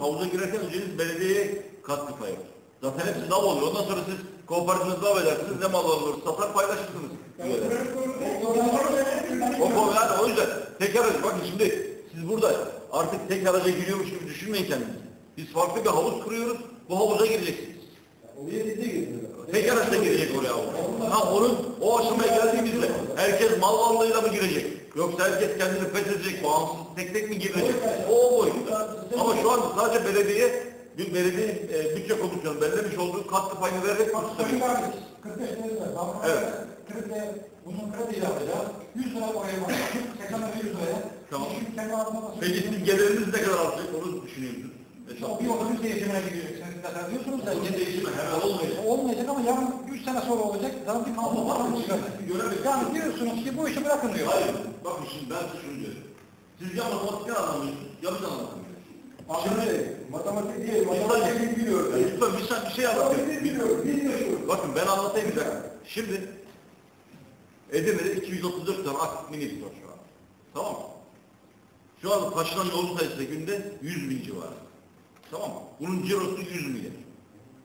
Havuza girerken önceniz belediyeye katkı payı. Zaten hepsi dam oluyor. Ondan sonra siz kooperatifinizi dav edersiniz. Ne mal alır satar paylaşırsınız. O konu yani o yüzden tek aracı bakın şimdi siz burada artık tek araca giriyormuş gibi düşünmeyin kendinizi. Biz farklı bir havuz kuruyoruz. Bu havuza gireceksiniz. Tek araçla girecek oraya havuz. Ha onun o aşamaya geldiğimizde herkes mal varlığıyla mı girecek? Yoksa herkes kendini fethedecek, bağımsız tek tek mi girecek? O boyutta. Ama şu an sadece belediye bir belediye e, bütçe komisyonu belirlemiş olduğu katkı payını vererek bu sistemi. 45 lira var. Evet. Kredi, uzun kredi yapacağız. 100 lira oraya var. 80 lira 100 liraya. Tamam. Peki siz geliriniz ne kadar artacak onu düşünüyorsunuz. O bir otobüs değişimine. Siz zaten diyorsunuz da. Otobüs değişimi hemen olmayacak. Olmayacak ama yarın 3 sene sonra olacak. Daha bir kanun şimdi göremedik. Yani diyorsunuz ki bu işi bırakın diyor. Hayır, bakın şimdi ben size şunu diyorum. Siz ya matematikten anlamıyorsunuz, ya biz anlamıyoruz. Şimdi matematik değil, matematik biliyor. Ya Lütfen bir, şey- bir şey anlatayım. Matematik biliyor, biz yaşıyoruz. Bakın ben anlatayım bir dakika. Şimdi Edirne'de 234 tane aktif minibüs var şu an. Tamam mı? Şu an taşınan yol sayısı günde 100 bin civarı. Tamam mı? Bunun cirosu 100 milyar.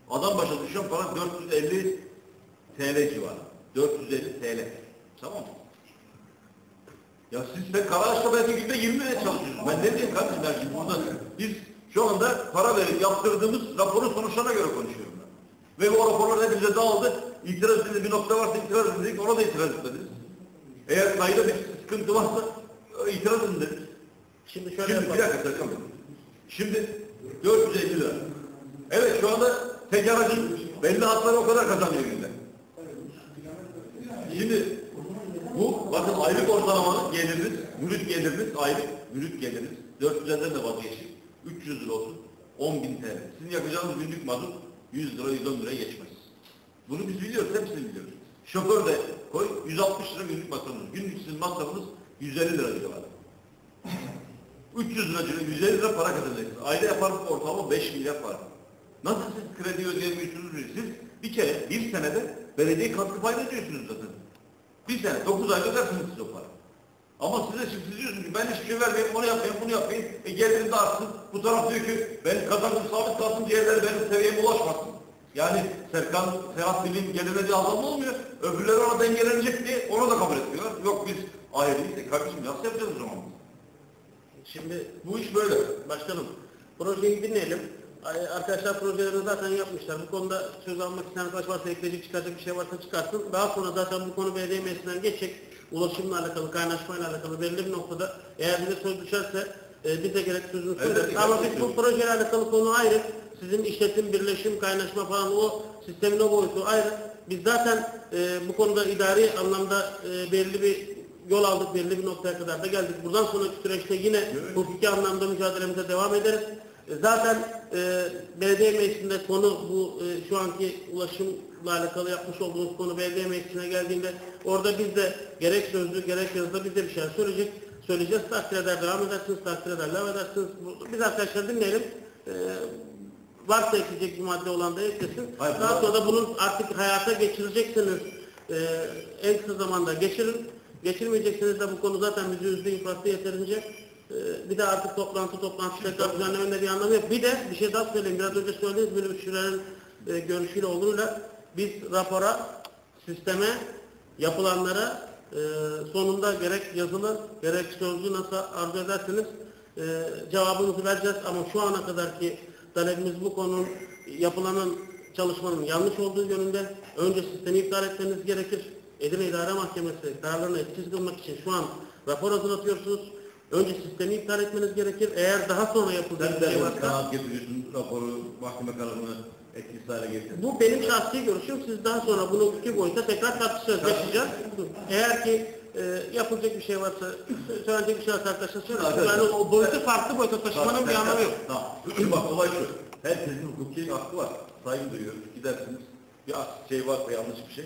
Adam başa düşen para 450 TL civarı. 450 TL. Tamam mı? Ya siz de Karaağaç'ta belki günde 20 liraya çalışıyorsunuz. Ben ne diyeyim kardeşim ben şimdi burada biz şu anda para verip yaptırdığımız raporun sonuçlarına göre konuşuyorum ben. Ve bu raporlar hepimize dağıldı. İtiraz edildiği bir nokta varsa itiraz edildik, ona da itiraz ederiz. Eğer sayıda bir sıkıntı varsa e, itiraz ederiz. Şimdi şöyle Şimdi bir dakika. Şimdi 450 lira. Evet şu anda tek aracın belli hatları o kadar kazanıyor günde. Şimdi bu bakın aylık ortalama geliriniz, brüt geliriniz aylık, brüt geliriniz 400'den de vazgeçtik. 300 lira olsun, 10 bin TL. Sizin yakacağınız günlük mazot 100 lira, 110 liraya geçmez. Bunu biz biliyoruz, hepsini biliyoruz. Şoför de koy, 160 lira günlük masrafınız. Günlük sizin masrafınız 150 lira civarı. 300 lira, civarı, 150 lira para kazanacaksınız. Ayda yapar ortalama 5 milyar para. Nasıl siz kredi ödeyemiyorsunuz? Siz bir kere, bir senede belediye katkı payını ödüyorsunuz zaten. Bir sene, 9 ayda ödersiniz siz o para. Ama size şimdi diyorsunuz ki ben hiçbir şey vermeyeyim, onu yapmayayım, bunu yapayım. E gelirim de artsın. Bu taraf diyor ki ben kazandım sabit kalsın, diğerleri benim seviyeme ulaşmasın. Yani Serkan, Serhat Bilin gelirine bir azalma olmuyor. Öbürleri ona dengelenecek diye onu da kabul etmiyorlar. Yok biz ayrıyız. E kardeşim nasıl yapacağız o zaman? Şimdi Bu iş böyle. başkanım projeyi dinleyelim. Arkadaşlar projelerini zaten yapmışlar. Bu konuda söz almak isteyen arkadaş varsa ekleyecek çıkacak bir şey varsa çıkarsın. Daha sonra zaten bu konu belediye meclisinden geçecek. Ulaşımla alakalı, kaynaşmayla alakalı belirli bir noktada eğer bize söz düşerse e, bize gerek sözünü söyleriz. evet, Ama biz bu projeyle alakalı konu ayrı. Sizin işletim, birleşim, kaynaşma falan o sistemin o boyutu ayrı. Biz zaten e, bu konuda idari anlamda e, belirli bir yol aldık, belirli bir noktaya kadar da geldik. Buradan sonraki süreçte yine hukuki anlamda mücadelemize devam ederiz. E, Zaten e, belediye meclisinde konu bu e, şu anki ulaşımla alakalı yapmış olduğumuz konu belediye meclisine geldiğinde orada biz de gerek sözlü gerek yazıda biz de bir şeyler söyleyecek. Söyleyeceğiz. Takdir eder devam edersiniz. Takdir eder devam edersiniz. Biz arkadaşlar dinleyelim. E, varsa ekleyecek bir madde olan da eklesin. Hayır, Daha sonra da bunun artık hayata geçireceksiniz. E, en kısa zamanda geçirin. Geçirmeyeceksiniz de bu konu zaten bizi üzdü, yıprattı yeterince. Ee, bir de artık toplantı toplantı tekrar düzenlemenin de bir anlamı yok. Bir de bir şey daha söyleyeyim. Biraz önce söylediğiniz minibüsçülerin e, görüşüyle olduğuyla biz rapora, sisteme, yapılanlara e, sonunda gerek yazılı gerek sözlü nasıl arzu ederseniz e, cevabınızı vereceğiz. Ama şu ana kadarki talebimiz bu konunun yapılanın çalışmanın yanlış olduğu yönünde önce sistemi iptal etmeniz gerekir. Edirne İdare Mahkemesi kararlarını etkisiz kılmak için şu an rapor hazırlatıyorsunuz. Önce sistemi iptal etmeniz gerekir. Eğer daha sonra yapılacak bir şey varsa kanaat getiriyorsun, raporu, mahkeme kararını etkisiz hale getirdin. bu benim şahsi görüşüm. Siz daha sonra bunu hukuki boyuta tekrar tartışacağız, yaşayacağız. Eğer ki e, yapılacak bir şey varsa, söylenecek bir şey varsa arkadaşlar söyleyin. Yani o boyutu farklı boyuta taşımanın bir anlamı yok. Tamam. Bak olay şu. Herkesin hukuki hakkı var. Saygı duyuyoruz. Gidersiniz. Bir şey varsa yanlış bir şey.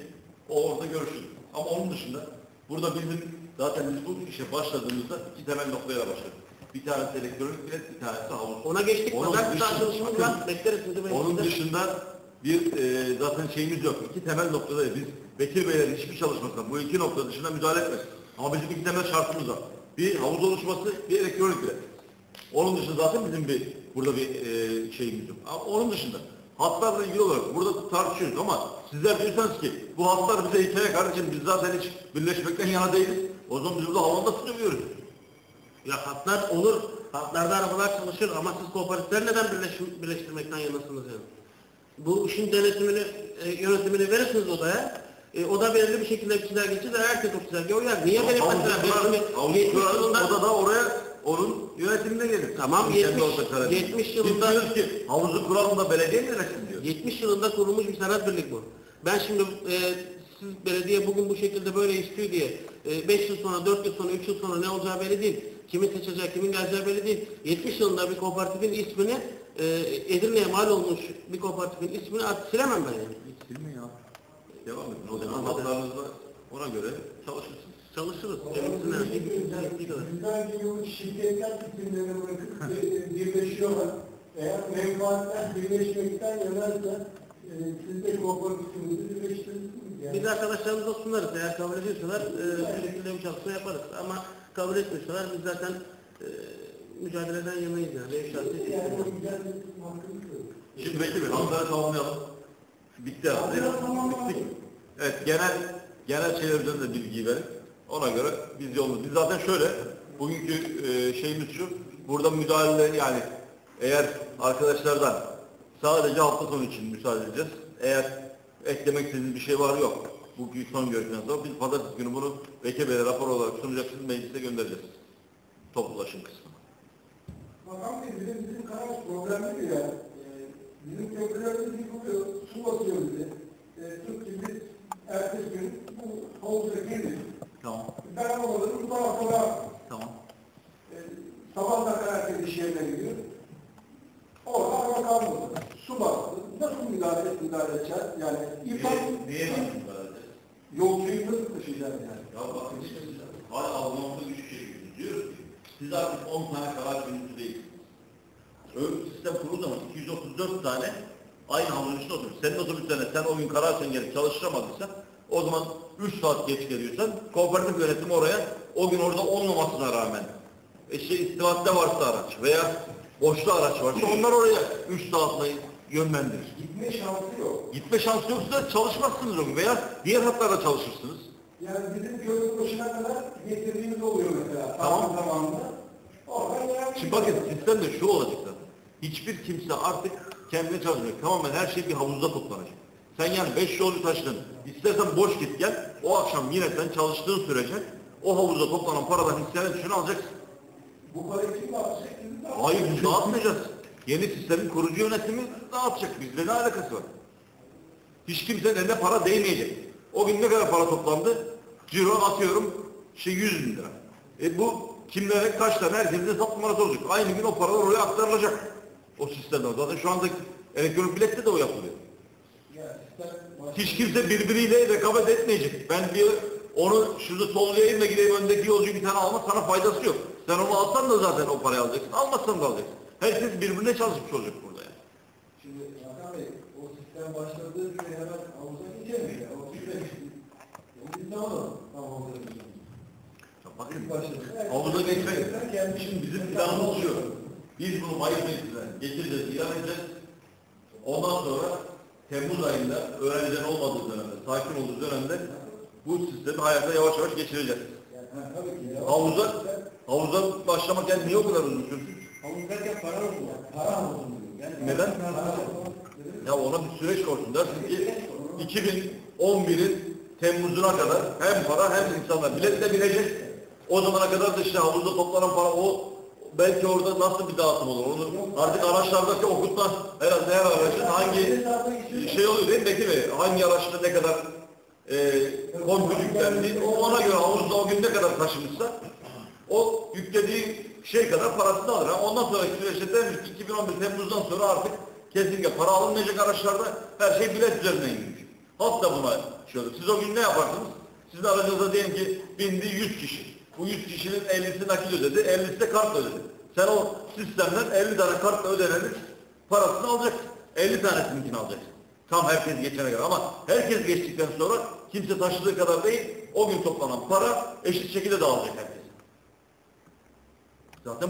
O orada görüşürüz. Ama onun dışında burada bizim zaten biz bu işe başladığımızda iki temel noktaya başladık. Bir tanesi elektronik bilet, bir tanesi havuz. Ona geçtik. Onun var. Bekleriz sizi. Onun dışında bir e, zaten şeyimiz yok. İki temel noktadayız. Biz Bekir Bey'lerin hiçbir çalışmasına bu iki nokta dışında müdahale etmez. Ama bizim iki temel şartımız var. Bir havuz oluşması, bir elektronik bilet. Onun dışında zaten bizim bir Burada bir e, şeyimiz yok. Ama onun dışında hatlarla ilgili olarak burada tartışıyoruz ama sizler diyorsanız ki bu hatlar bize hikaye kardeşim biz zaten hiç birleşmekten yana değiliz. O zaman biz burada havanda sürüyoruz. Ya hatlar olur. Hatlarda arabalar çalışır ama siz kooperatifler neden birleş, birleştirmekten yanasınız yani? Bu işin denetimini, e, yönetimini verirsiniz odaya. E, oda belirli bir şekilde bir çizelge çizer, herkes o çizelgeye uyar. Niye benim mesela kurarız, benim havuzu 70 kurarız, yılında o da da oraya onun yönetimine gelir. Tamam, Bizim kendi 70 ortak kararımız. 70 Biz yılında- diyoruz ki havuzu kuralım da belediye mi yönetsin diyor. 70 yılında kurulmuş bir sanat birlik bu. Ben şimdi e, siz belediye bugün bu şekilde böyle istiyor diye 5 yıl sonra, 4 yıl sonra, 3 yıl sonra ne olacağı belli değil. Kimin seçeceği, kimin geleceği belli değil. 70 yılında bir kooperatifin ismini e, Edirne'ye mal olmuş bir kooperatifin ismini artık silemem ben yani. Silme ya. Devam edin. O zaman hatlarınızda ona göre çalışırsınız. Çalışırız. Şirketler isimlerini bırakıp e, birleşiyorlar. Eğer menfaatler birleşmekten yanarsa e, siz de kooperatifinizi birleştirirsiniz. Yani. Biz arkadaşlarımıza sunarız. Eğer kabul ediyorsalar e, bu şekilde bir çalışma yaparız. Ama kabul etmiyorsalar biz zaten e, mücadeleden yanayız yani. Benim şahsi Yani bir. Şimdi bekle bir hatları tamamlayalım. Bitti tamamlayalım. Bittik? Evet genel genel şeyler üzerinde bilgiyi verin. Ona göre biz yolumuz. Biz zaten şöyle bugünkü e, şeyimiz şu. Burada müdahale yani eğer arkadaşlardan sadece hafta sonu için müsaade edeceğiz. Eğer eklemek istediğiniz bir şey var yok. Bugün son görüşmeden sonra biz pazartesi günü bunu Bey'e rapor olarak sunacaksınız, meclise göndereceğiz. Toplu ulaşım kısmı. Makam Bey bizim, bizim kanal problemli bir yer. Bizim köprülerimiz yıkılıyor, su basıyor bize. Ee, Türk gibi ertesi gün bu havuza gelir. Tamam. Ben bu tarafa da Tamam. e, sabah da herkes iş yerine gidiyor. Orada araba kalmadı. Su bastı. Nasıl müdahale, müdahale edeceğiz? Yani iptal, Niye nasıl yolcuyu nasıl taşıyacağız yani? Ya bakın şimdi hala algılamada güç çekiyorsunuz. Diyoruz ki siz artık 10 tane karar günüsü değilsiniz. Öyle sistem kurulduğu zaman 234 tane aynı havuzun içinde oturur. Senin otobüslerine sen o gün karar sen gelip çalıştıramadıysan o zaman 3 saat geç geliyorsan kooperatif yönetimi oraya o gün orada olmamasına rağmen e şey istifatte varsa araç veya boşta araç varsa onlar oraya 3 saatle yönlendirir. Gitme şansı yok. Gitme şansı yoksa çalışmazsınız o gün veya diğer hatlarda çalışırsınız. Yani bizim köprü başına kadar getirdiğimiz oluyor mesela. Tamam. Zamanında. Şimdi bakın sistem de şu olacak zaten. Hiçbir kimse artık kendine çalışmayacak. Tamamen her şey bir havuzda toplanacak. Sen yani 5 yolcu taşıdın. İstersen boş git gel. O akşam yine sen çalıştığın sürece o havuzda toplanan paradan hissene düşeni alacaksın. bu parayı kim dağıtacak? Hayır biz dağıtmayacağız. Yeni sistemin kurucu yönetimi dağıtacak. Bizle ne alakası var? Hiç kimsenin eline para değmeyecek. O gün ne kadar para toplandı? Ciro atıyorum şey 100 bin lira. E bu kimlere kaç tane herkesin hesap numarası olacak. Aynı gün o paralar oraya aktarılacak. O sistemde. Zaten şu anda elektronik bilette de o yapılıyor. Ya sistem baş- Hiç kimse birbiriyle rekabet etmeyecek. Ben bir onu şurada sollayayım da gideyim öndeki yolcu bir tane almak sana faydası yok. Sen onu alsan da zaten o parayı alacaksın. Almazsan da alacaksın. Herkes birbirine çalışmış olacak burada yani. Şimdi Hakan Bey, o sistem başladığı gün hemen havuza geçemiyor. ya. O sistem biz ne yapalım? Tam havuza geçelim. Ya bakın havuza geçmek. Şimdi bizim planımız şu. Biz bunu Mayıs meclisine getireceğiz, ilan edeceğiz. Ondan sonra Temmuz ayında öğrencilerin olmadığı dönemde, sakin olduğu dönemde bu sistemi hayata yavaş yavaş geçireceğiz. Yani, tabii ki. Havuza, havuza başlamak yani niye o kadar uzun sürdü? Havuz derken para var. Para mu? Yani Neden? Para. Ya ona bir süreç koysun dersin ki 2011'in Temmuz'una kadar hem para hem insanlar biletle binecek. O zamana kadar da işte havuzda toplanan para o belki orada nasıl bir dağıtım olur? Onu artık araçlardaki okutma herhalde her aracın hangi şey oluyor değil mi Bekir Bey? Hangi araçta ne kadar e, konfor yüklendi? Ona göre havuzda o gün ne kadar taşımışsa o yüklediği şey kadar parasını alır. Ha, Ondan sonraki süreçte demiş ki 2011 Temmuz'dan sonra artık kesinlikle para alınmayacak araçlarda her şey bilet üzerinden yürüyecek. Halk da buna olur. Siz o gün ne yaparsınız? Sizin aracınızda diyelim ki bindi 100 kişi. Bu 100 kişinin 50'si nakit ödedi, 50'si de kart ödedi. Sen o sistemden 50 tane kartla ödenenin parasını alacaksın. 50 tanesininkini alacaksın. Tam herkes geçene kadar ama herkes geçtikten sonra kimse taşıdığı kadar değil, o gün toplanan para eşit şekilde dağılacak herkes. Zaten